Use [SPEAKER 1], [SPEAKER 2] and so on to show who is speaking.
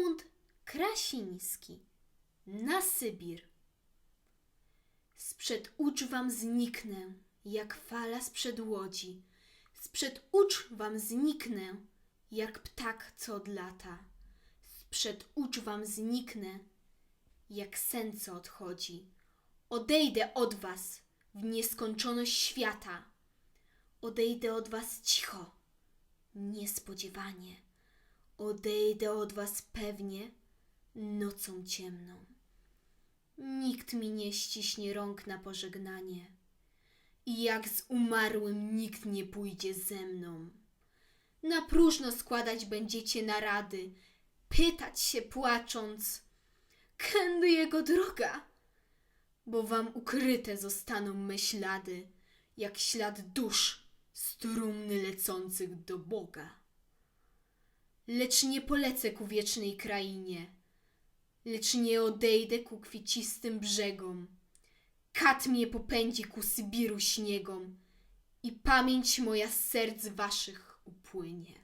[SPEAKER 1] Zygmunt Krasiński na Sybir. Sprzed ucz wam zniknę, jak fala sprzed łodzi. Sprzed ucz wam zniknę, jak ptak, co odlata. Sprzed ucz wam zniknę, jak sen, co odchodzi. Odejdę od was w nieskończoność świata. Odejdę od was cicho, niespodziewanie. Odejdę od was pewnie nocą ciemną. Nikt mi nie ściśnie rąk na pożegnanie. I jak z umarłym nikt nie pójdzie ze mną. Na próżno składać będziecie narady, pytać się płacząc, kędy jego droga, bo wam ukryte zostaną me ślady, jak ślad dusz z trumny lecących do Boga. Lecz nie polecę ku wiecznej krainie, lecz nie odejdę ku kwiecistym brzegom. Kat mnie popędzi ku Sybiru śniegom i pamięć moja z serc waszych upłynie.